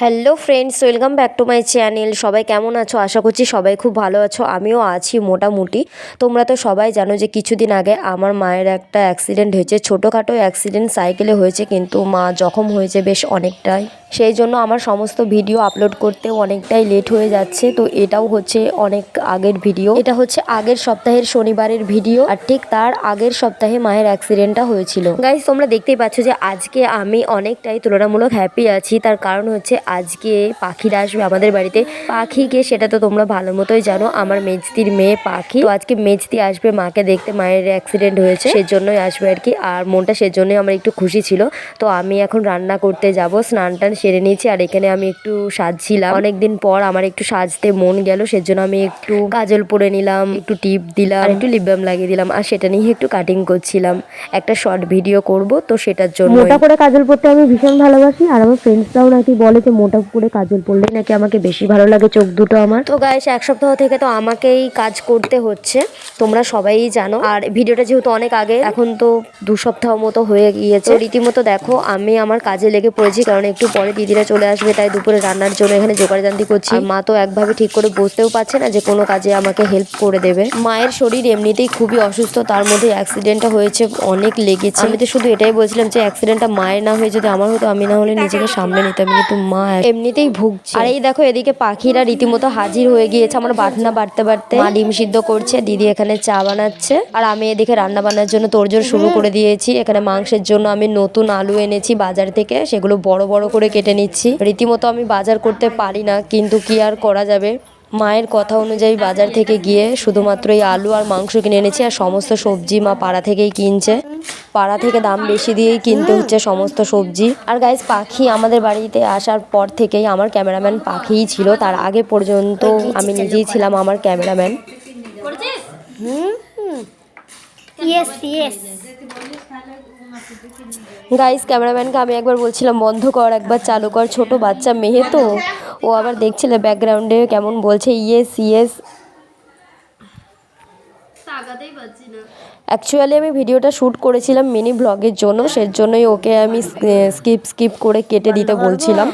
Hello friends welcome back to my channel সবাই কেমন আছো? আশা করছি সবাই খুব ভালো আছো। আমিও আছি মোটামুটি। তোমরা তো সবাই জানো যে কিছুদিন আগে আমার মায়ের একটা অ্যাক্সিডেন্ট হয়েছে। ছোটোখাটো অ্যাক্সিডেন্ট সাইকেলে হয়েছে, কিন্তু মা জখম হয়েছে বেশ অনেকটাই। সেই জন্য আমার সমস্ত ভিডিও আপলোড করতেও অনেকটাই লেট হয়ে যাচ্ছে। তো এটাও হচ্ছে অনেক আগের ভিডিও এটা হচ্ছে আগের সপ্তাহের শনিবারের ভিডিও আর ঠিক তার আগের সপ্তাহে মায়ের অ্যাক্সিডেন্টটা হয়েছিল। গাইজ তোমরা দেখতেই পাচ্ছ যে আজকে আমি অনেকটাই তুলনামূলক হ্যাপি আছি। তার কারণ হচ্ছে আজকে পাখিরা আসবে আমাদের বাড়িতে। পাখিকে সেটা তো তোমরা ভালো মতোই জানো। আমার মেজদির মেয়ে পাখি। তো আজকে মেজদি আসবে মাকে দেখতে। মায়ের অ্যাক্সিডেন্ট হয়েছে, সেজন্যই আসবে আর কি। আর মনটা সেজন্যই আমার একটু খুশি ছিল। তো আমি এখন রান্না করতে যাব। স্নান টান সেরে নিয়েছি। আর এখানে আমি একটু সাজছিলাম। অনেকদিন পর আমার একটু সাজতে মন গেল, সেজন্য আমি একটু কাজল পরে নিলাম, একটু টিপ দিলাম একটু লিপ বাম লাগিয়ে দিলাম। আর সেটা নিয়ে একটু কাটিং করছিলাম। একটা শর্ট ভিডিও করব, তো সেটার জন্য মোটা করে কাজল পরতে আমি ভীষণ ভালোবাসি। আর আমার ফ্রেন্ডসরাও নাকি বলে যে মোটা করে কাজল পরলেই নাকি আমাকে বেশি ভালো লাগে চোখ দুটো আমার। তো গাইস এক সপ্তাহ থেকে তো আমাকেই কাজ করতে হচ্ছে, তোমরা সবাই জানো। আর ভিডিওটা যেহেতু অনেক আগে, এখন তো দু সপ্তাহ মতো হয়ে গিয়েছে। রীতিমতো দেখো, আমি আমার কাজে লেগে পড়েছি, কারণ একটু পরে দিদিরা চলে আসবে, তাই দুপুরে রান্নার জন্য এখানে জোগাড় জোগাড়জান্তি করছি। মা তো একভাবে ঠিক করে বসতেও পারছে না যে কোনো কাজে আমাকে হেল্প করে দেবে। মায়ের শরীর এমনিতেই খুবই অসুস্থ, তার মধ্যে অ্যাক্সিডেন্টটা হয়েছে, অনেক লেগেছে। আমি তো শুধু এটাই বলছিলাম যে অ্যাক্সিডেন্টটা মায়ের না হয়ে যদি আমার হতো, আমি না হলে নিজেকে সামলে নিতাম। কিন্তু মা এমনিতেই ভুগছে। আর এই দেখো এদিকে পাখিরা রীতিমতো হাজির হয়ে গিয়েছে আমার বাটনা বাড়তে বাড়তে। মা ডিম সিদ্ধ করছে দিদি এখানে চা বানাচ্ছে। আর আমি এদিকে রান্না বান্নার জন্য তোড়জোড় শুরু করে দিয়েছি। এখানে মাংসের জন্য আমি নতুন আলু এনেছি বাজার থেকে সেগুলো বড় বড় করে কেটে নিচ্ছি। রীতিমতো আমি বাজার করতে পারি না কিন্তু কি আর করা যাবে? মায়ের কথা অনুযায়ী বাজার থেকে গিয়ে শুধুমাত্র এই আলু আর মাংস কিনে এনেছি আর সমস্ত সবজি মা পাড়া থেকেই কিনছে। পাড়া থেকে দাম বেশি দিয়েই কিনতে হচ্ছে সমস্ত সবজি। আর গাইজ পাখি আমাদের বাড়িতে আসার পর থেকেই আমার ক্যামেরাম্যান পাখিই ছিল। তার আগে পর্যন্ত আমি নিজেই ছিলাম আমার ক্যামেরাম্যান গাইস ক্যামেরাম্যানকে আমি একবার বলছিলাম বন্ধ কর একবার চালু কর ছোট বাচ্চা মেয়ে তো। ও আবার দেখছিলে ব্যাকগ্রাউন্ডে কেমন বলছে ইয়েস ইয়েস অ্যাকচুয়ালি আমি ভিডিওটা শ্যুট করেছিলাম মিনি ব্লগের জন্য সেই জন্যই ওকে আমি স্কিপ স্কিপ করে কেটে দিতে বলছিলাম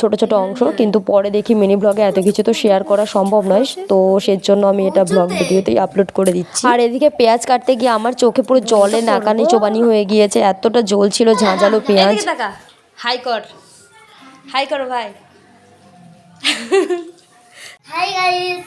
ছোট ছোট অংশ কিন্তু পরে দেখি মিনি ব্লগে এত কিছু তো শেয়ার করা সম্ভব নয় তো সেই জন্য আমি এটা ব্লগ ভিডিওতেই আপলোড করে দিচ্ছি। আর এদিকে পেঁয়াজ কাটতে গিয়ে আমার চোখে পুরো জলে নাকানি চোবানি হয়ে গিয়েছে এতটা জল ছিল ঝাঁঝালো পেঁয়াজ। হাই কর হাই করো ভাই। হাই গাইস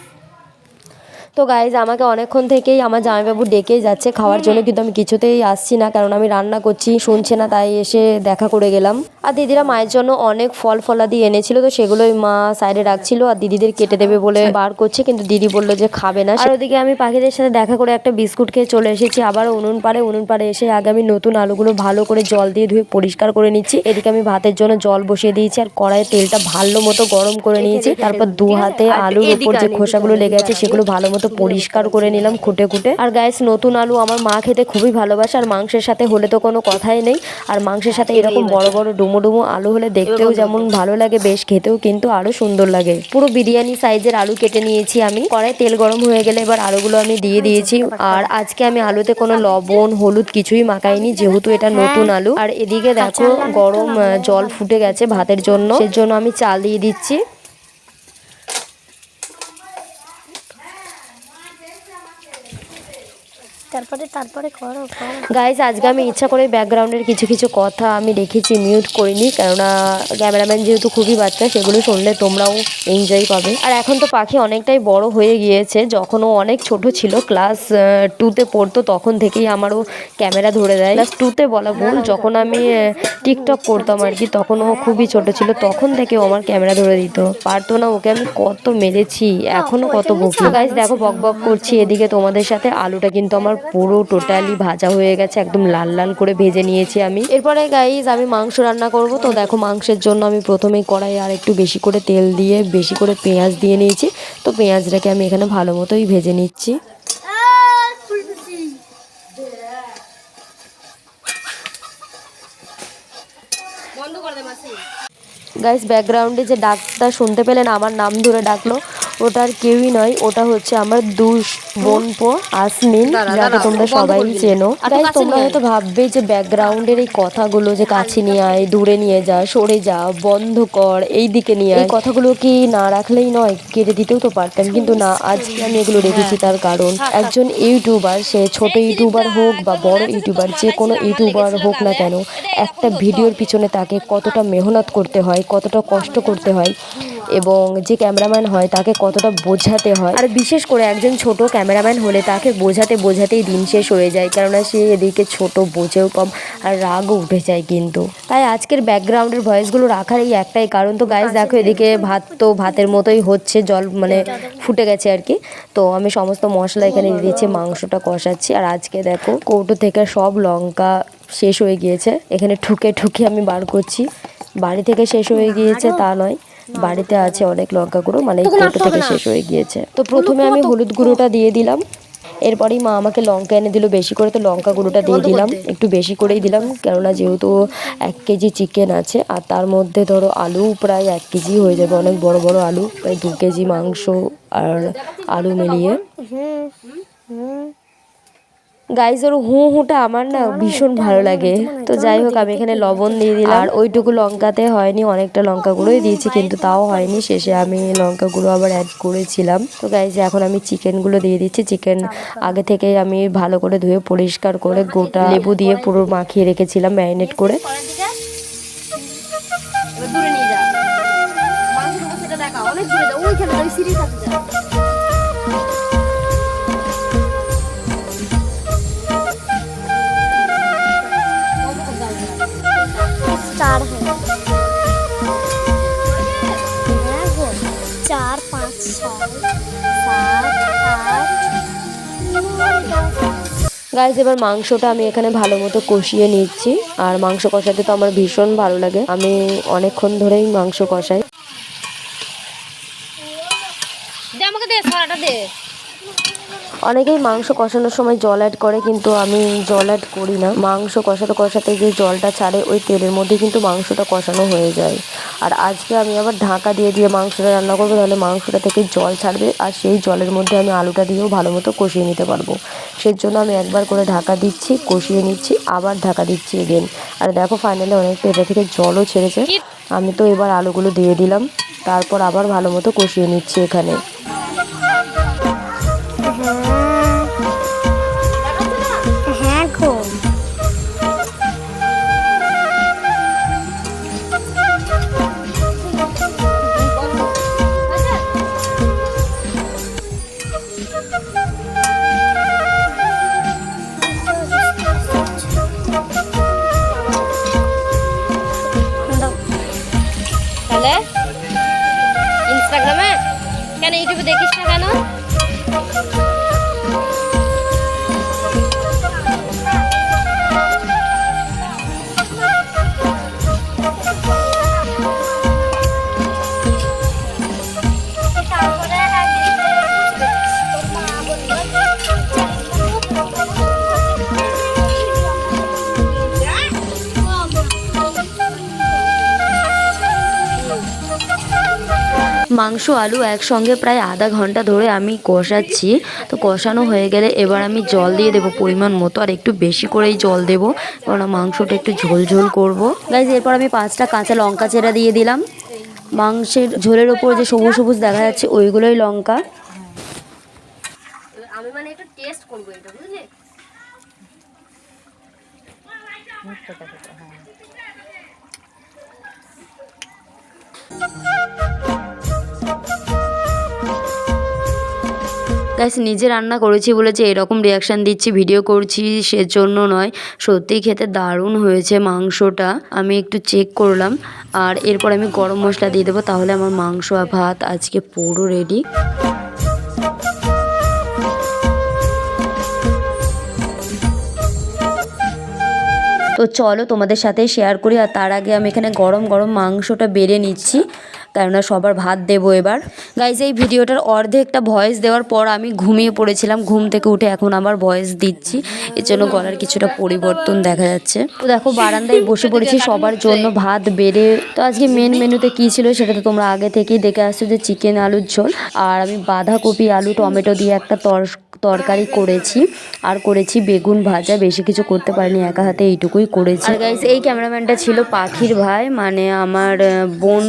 তো গাইজ আমাকে অনেকক্ষণ থেকেই আমার জামাইবাবু ডেকেই যাচ্ছে খাওয়ার জন্য কিন্তু আমি কিছুতেই আসছি না কারণ আমি রান্না করছি শুনছে না তাই এসে দেখা করে গেলাম। আর দিদিরা মায়ের জন্য অনেক ফল ফলাদি এনেছিল তো সেগুলোই মা সাইডে রাখছিল আর দিদিদের কেটে দেবে বলে বার করছে কিন্তু দিদি বলল যে খাবে না। আর ওদিকে আমি পাখিদের সাথে দেখা করে একটা বিস্কুট খেয়ে চলে এসেছি আবার উনুন পাড়ে উনুন পাড়ে এসে আগে আমি নতুন আলুগুলো ভালো করে জল দিয়ে ধুয়ে পরিষ্কার করে নিচ্ছি। এদিকে আমি ভাতের জন্য জল বসিয়ে দিয়েছি আর কড়াইয়ে তেলটা ভালো মতো গরম করে নিয়েছি তারপর দু হাতে আলুর উপর যে খোসাগুলো লেগে আছে সেগুলো ভালো মতো পরিষ্কার করে নিলাম খুঁটে খুঁটে। আর গাইস নতুন আলু আমার মা খেতে খুবই ভালোবাসে আর মাংসের সাথে হলে তো কোনো কথাই নেই। আর মাংসের সাথে এরকম বড় বড় ডুমো ডুমো আলু হলে দেখতেও যেমন ভালো লাগে বেশ খেতেও কিন্তু আরও সুন্দর লাগে। পুরো বিরিয়ানি সাইজের আলু কেটে নিয়েছি আমি। কড়াই তেল গরম হয়ে গেলে এবার আলুগুলো আমি দিয়ে দিয়েছি। আর আজকে আমি আলুতে কোনো লবণ হলুদ কিছুই মাখাইনি যেহেতু এটা নতুন আলু। আর এদিকে দেখো গরম জল ফুটে গেছে ভাতের জন্য। সেজন্য আমি চাল দিয়ে দিচ্ছি। তারপরে তারপরে করো গাইজ আজকে আমি ইচ্ছা করে ব্যাকগ্রাউন্ডের কিছু কিছু কথা আমি রেখেছি মিউট করিনি, কেননা ক্যামেরাম্যান যেহেতু খুবই বাচ্চা, সেগুলো শুনলে তোমরাও এনজয় পাবে। আর এখন তো পাখি অনেকটাই বড় হয়ে গিয়েছে, যখন ও অনেক ছোট ছিল ক্লাস টুতে পড়তো, তখন থেকেই আমারও ক্যামেরা ধরে দেয়। ক্লাস টুতে বলা ভুল, যখন আমি টিকটক করতাম আর কি, তখন ও খুবই ছোট ছিল, তখন থেকে আমার ক্যামেরা ধরে দিত। পারতো না ওকে আমি কত মেরেছি, এখনও কত বকি গাইজ দেখো, বক বক করছি, এদিকে তোমাদের সাথে আলুটা কিন্তু আমার পুরো টোটালি ভাজা হয়ে গেছে, একদম লাল লাল করে ভেজে নিয়েছি আমি। এরপরে গাইজ আমি মাংস রান্না করব। তো দেখো মাংসের জন্য আমি প্রথমে কড়াই আর একটু বেশি করে তেল দিয়ে, বেশি করে পেঁয়াজ দিয়ে নিয়েছি। তো পেঁয়াজটাকে আমি এখানে ভালো মতোই ভেজে নিচ্ছি। গাইস ব্যাকগ্রাউন্ডে যে ডাকটা শুনতে পেলেন, আমার নাম ধরে ডাকলো। ওটা আর কেউই নয় ওটা হচ্ছে আমার দুষ বোনপো আসমিন যাকে তোমরা সবাই চেনো। তাই তোমরা হয়তো ভাববে যে ব্যাকগ্রাউন্ডের এই কথাগুলো যে কাছে নিয়ে আয় দূরে নিয়ে যা সরে যা বন্ধ কর এই দিকে নিয়ে আয়। এই কথাগুলো কি না রাখলেই নয়? কেটে দিতেও তো পারতাম কিন্তু না আজকে আমি এগুলো রেখেছি তার কারণ। একজন ইউটিউবার সে ছোট ইউটিউবার হোক বা বড় ইউটিউবার যে কোনো ইউটিউবার হোক না কেন একটা ভিডিওর পিছনে তাকে কতটা মেহনত করতে হয় কতটা কষ্ট করতে হয় এবং যে ক্যামেরাম্যান হয় তাকে কতটা বোঝাতে হয়। আর বিশেষ করে একজন ছোট ক্যামেরাম্যান হলে তাকে বোঝাতে বোঝাতেই দিন শেষ হয়ে যায়, কেননা সে এদিকে ছোট, বোঝেও কম আর রাগও উঠে যায় কিন্তু। তাই আজকের ব্যাকগ্রাউন্ডের ভয়েসগুলো রাখার এই একটাই কারণ। তো গাইজ দেখো এদিকে ভাত তো ভাতের মতোই হচ্ছে, জল মানে ফুটে গেছে আর কি। তো আমি সমস্ত মশলা এখানে দিয়েছি, মাংসটা কষাচ্ছি। আর আজকে দেখো কৌটো থেকে সব লঙ্কা শেষ হয়ে গিয়েছে। এখানে ঠুকে ঠুকে আমি বার করছি। বাড়ি থেকে শেষ হয়ে গিয়েছে তা নয়। বাড়িতে আছে অনেক লঙ্কা গুঁড়ো মানে এই কৌটো থেকে শেষ হয়ে গিয়েছে। তো প্রথমে আমি হলুদ গুঁড়োটা দিয়ে দিলাম। এরপরেই মা আমাকে লঙ্কা এনে দিল বেশি করে তো লঙ্কা গুঁড়োটা দিয়ে দিলাম। একটু বেশি করেই দিলাম কেননা যেহেতু এক কেজি চিকেন আছে আর তার মধ্যে ধরো আলু প্রায় এক কেজি হয়ে যাবে অনেক বড় বড় আলু প্রায় দু কেজি মাংস আর আলু মিলিয়ে। গাইজ ওর হু হুটা আমার না ভীষণ ভালো লাগে। তো যাই হোক আমি এখানে লবণ দিয়ে দিলাম। আর ওইটুকু লঙ্কাতে হয়নি অনেকটা লঙ্কা গুঁড়োই দিয়েছি কিন্তু তাও হয়নি। শেষে আমি লঙ্কা গুঁড়ো আবার অ্যাড করেছিলাম। তো গাইজ এখন আমি চিকেনগুলো দিয়ে দিচ্ছি। চিকেন আগে থেকে আমি ভালো করে ধুয়ে পরিষ্কার করে গোটা লেবু দিয়ে পুরো মাখিয়ে রেখেছিলাম ম্যারিনেট করে। দূরে নিয়ে যা। মাংস দেখা অনেক দূরে ওইখানে গাইজ এবার মাংসটা আমি এখানে ভালো মতো কষিয়ে নিচ্ছি। আর মাংস কষাতে তো আমার ভীষণ ভালো লাগে। আমি অনেকক্ষণ ধরেই মাংস কষাই। দে, আমাকে দে দে। অনেকেই মাংস কষানোর সময় জল অ্যাড করে কিন্তু আমি জল অ্যাড করি না। মাংস কষাতে কষাতে যে জলটা ছাড়ে ওই তেলের মধ্যে কিন্তু মাংসটা কষানো হয়ে যায়। আর আজকে আমি আবার ঢাকা দিয়ে দিয়ে মাংসটা রান্না করব তাহলে মাংসটা থেকে জল ছাড়বে আর সেই জলের মধ্যে আমি আলুটা দিয়েও ভালো মতো কষিয়ে নিতে পারব। সেই জন্য আমি একবার করে ঢাকা দিচ্ছি কষিয়ে নিচ্ছি আবার ঢাকা দিচ্ছি এগেন আর দেখো ফাইনালি অনেকটা এটা থেকে জলও ছেড়েছে। আমি তো এবার আলুগুলো দিয়ে দিলাম তারপর আবার ভালো মতো কষিয়ে নিচ্ছি এখানে। মাংস আলু একসঙ্গে প্রায় আধা ঘণ্টা ধরে আমি কষাচ্ছি। তো কষানো হয়ে গেলে এবার আমি জল দিয়ে দেবো পরিমাণ মতো আর একটু বেশি করেই জল দেবো। কারণ মাংসটা একটু ঝোল ঝোল করব। গাইজ এরপর আমি পাঁচটা কাঁচা লঙ্কা চেরা দিয়ে দিলাম। মাংসের ঝোলের ওপর যে সবুজ সবুজ দেখা যাচ্ছে ওইগুলোই লঙ্কা। আমি মানে একটু টেস্ট করব এটা বুঝলি? গাইস নিজে রান্না করেছি বলে যে এরকম রিয়াকশান দিচ্ছি ভিডিও করছি, সেজন্য নয়। সত্যিই খেতে দারুণ হয়েছে মাংসটা। আমি একটু চেক করলাম। আর এরপর আমি গরম মশলা দিয়ে দেবো, তাহলে আমার মাংস আর ভাত আজকে পুরো রেডি তো চলো তোমাদের সাথে শেয়ার করি, আর তার আগে আমি এখানে গরম গরম মাংসটা বেড়ে নিচ্ছি। কেননা সবার ভাত দেবো এবার। গাইজ এই ভিডিওটার অর্ধেকটা ভয়েস দেওয়ার পর আমি ঘুমিয়ে পড়েছিলাম। ঘুম থেকে উঠে এখন আবার ভয়েস দিচ্ছি। এর জন্য গলার কিছুটা পরিবর্তন দেখা যাচ্ছে। তো দেখো, বারান্দায় বসে পড়েছি। সবার জন্য ভাত, বেড়ে, তো আজকে মেন মেনুতে কী ছিল সেটা তো তোমরা আগে থেকেই দেখে আসছো যে চিকেন আলুর ঝোল। আর আমি বাঁধাকপি, আলু, টমেটো দিয়ে একটা তর তরকারি করেছি আর করেছি বেগুন ভাজা। বেশি কিছু করতে পারিনি, একা হাতে এইটুকুই করেছি। গাইস এই ক্যামেরাম্যানটা ছিল পাখির ভাই মানে আমার বোন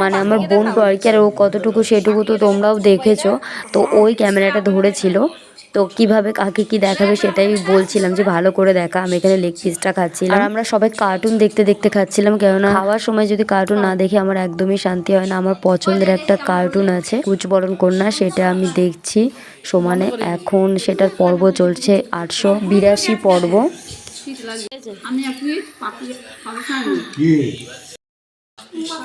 মানে আমার বোন আর কি আর ও কতটুকু সেটুকু তো তোমরাও দেখেছ। তো ওই ক্যামেরাটা ধরেছিল। তো কীভাবে কাকে কি দেখাবে সেটাই বলছিলাম যে ভালো করে দেখা। আমি এখানে লেগ পিসটা খাচ্ছিলাম। আর আমরা সবাই কার্টুন দেখতে দেখতে খাচ্ছিলাম কেননা খাওয়ার সময় যদি কার্টুন না দেখি আমার একদমই শান্তি হয় না। আমার পছন্দের একটা কার্টুন আছে কুচবরণ কন্যা সেটা আমি দেখছি সমানে। এখন সেটার পর্ব চলছে আটশো বিরাশি পর্ব।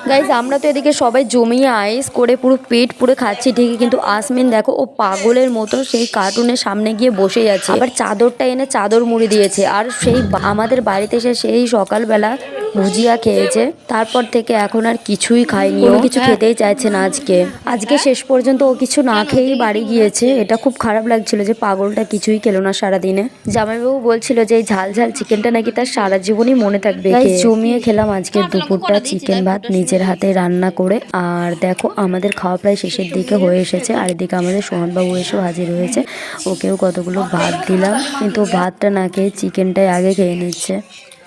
গাইজ আমরা তো এদিকে সবাই জমিয়ে আইস করে পুরো পেট পুরো খাচ্ছি, ঠিকই, কিন্তু আসমিন দেখো, ও পাগলের মতো সেই কার্টুনের সামনে গিয়ে বসে যাচ্ছে আবার চাদরটা এনে চাদর মুড়ি দিয়েছে। আর সেই আমাদের বাড়িতে এসে সেই সকালবেলা ভুজিয়া খেয়েছে। তারপর থেকে এখন আর কিছুই খায়নি। ও কিছু খেতেই চাইছে না আজকে। আজকে শেষ পর্যন্ত ও কিছু না খেয়েই বাড়ি গিয়েছে। এটা খুব খারাপ লাগছিল যে পাগলটা কিছুই খেলো না সারাদিনে। জামাইবাবু বলছিল যে এই ঝাল ঝাল চিকেনটা নাকি তার সারা জীবনই মনে থাকবে জমিয়ে খেলাম আজকে দুপুরটা চিকেন ভাত নিজের হাতে রান্না করে। আর দেখো আমাদের খাওয়া প্রায় শেষের দিকে হয়ে এসেছে। আর এদিকে আমাদের সোহানবাবু এসেও হাজির হয়েছে। ওকেও কতগুলো ভাত দিলাম। কিন্তু ভাতটা না খেয়ে চিকেনটাই আগে খেয়ে নিচ্ছে।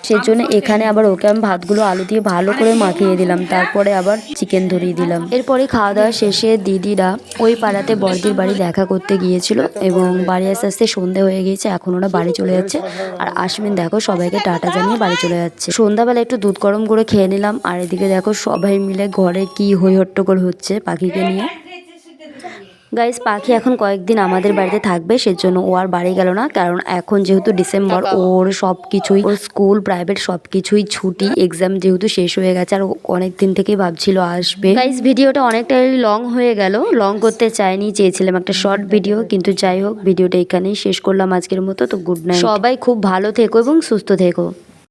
সেজন্য এখানে আবার ওকে আমি ভাতগুলো আলু দিয়ে ভালো করে মাখিয়ে দিলাম তারপরে আবার চিকেন ধরিয়ে দিলাম। এরপরে খাওয়া দাওয়া শেষে দিদিরা ওই পাড়াতে বড়দির বাড়ি দেখা করতে গিয়েছিল এবং বাড়ি আস্তে আস্তে সন্ধে হয়ে গিয়েছে এখন ওরা বাড়ি চলে যাচ্ছে। আর আশমিন দেখো সবাইকে টাটা জানিয়ে বাড়ি চলে যাচ্ছে। সন্ধ্যাবেলা একটু দুধ গরম করে খেয়ে নিলাম আর এদিকে দেখো সবাই মিলে ঘরে কি হই হট্টগোল হচ্ছে পাখিকে নিয়ে। গাইস পাখি এখন কয়েকদিন আমাদের বাড়িতে থাকবে সেজন্য ও আর বাড়ি গেল না। কারণ এখন যেহেতু ডিসেম্বর ওর সব কিছুই ওর স্কুল প্রাইভেট সব কিছুই ছুটি এক্সাম যেহেতু শেষ হয়ে গেছে আর অনেক দিন থেকেই ভাবছিল আসবে। গাইস ভিডিওটা অনেকটাই লং হয়ে গেল। লং করতে চাইনি চেয়েছিলাম একটা শর্ট ভিডিও কিন্তু যাই হোক ভিডিওটা এখানেই শেষ করলাম আজকের মতো। তো গুড নাইট সবাই খুব ভালো থেকো এবং সুস্থ থেকো।